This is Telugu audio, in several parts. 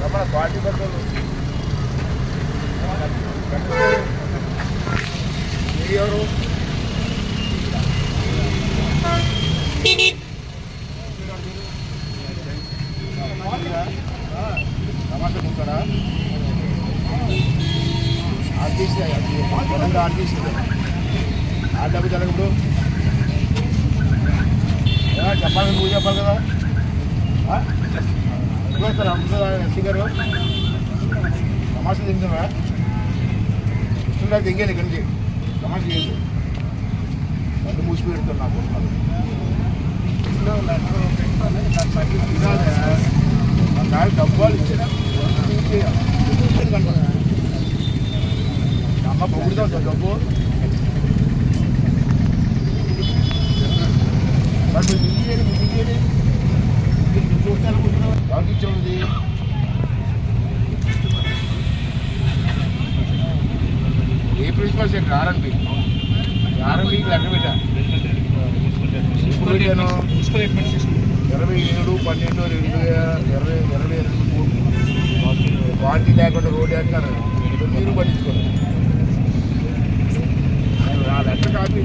రమణ పార్టీ పట్టుకోదు ఎవరు నమస్తే ఉంటారా ఆర్టీసీ ఆర్టీసీ ఆ డబ్బు జరగప్పుడు చెప్పాలి నువ్వు చెప్పాలి కదా. ఎప్పుడు వస్తారా గారు తమాషా తింటున్నా ఇస్తుందా దిగాను ఇక్కడి నుంచి తమాషా చేయదు కళ్ళు మూసి పెడుతున్నా నాకు. నాకు డబ్బాలు ఇచ్చిన అమ్మ డబ్బు మరి మీరు ఇయ్యేది, మీరు ఇయ్యేది. మీరు చూస్తారనుకుంటున్నావా? ఎవరికి ఇచ్చేది ఏ ప్రిన్సిపల్ సెంటర్ ఆర్ఎన్బి ఆర్ఎన్బికి లెక్క పెట్టాను. ఇరవై ఏడు పన్నెండు రెండు ఇరవై ఇరవై రెండు మూడు. పార్టీ లేకుండా రోడ్డు వేస్తారు మీరు పట్టించుకోండి ఆ లెక్క కాపీ?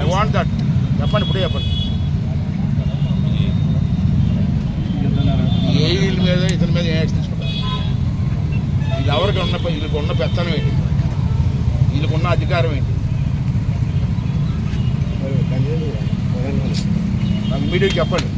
ఐ వాంట్ దట్ చెప్పండి ఇప్పుడే చెప్పండి. మీద ఇతని మీద యాక్షన్ తీసుకుంటారు. ఇది ఎవరికి ఉన్న వీళ్ళకి ఉన్న పెత్తనం ఏంటి? వీళ్ళకి ఉన్న అధికారం ఏంటి? మీడియాకి చెప్పండి.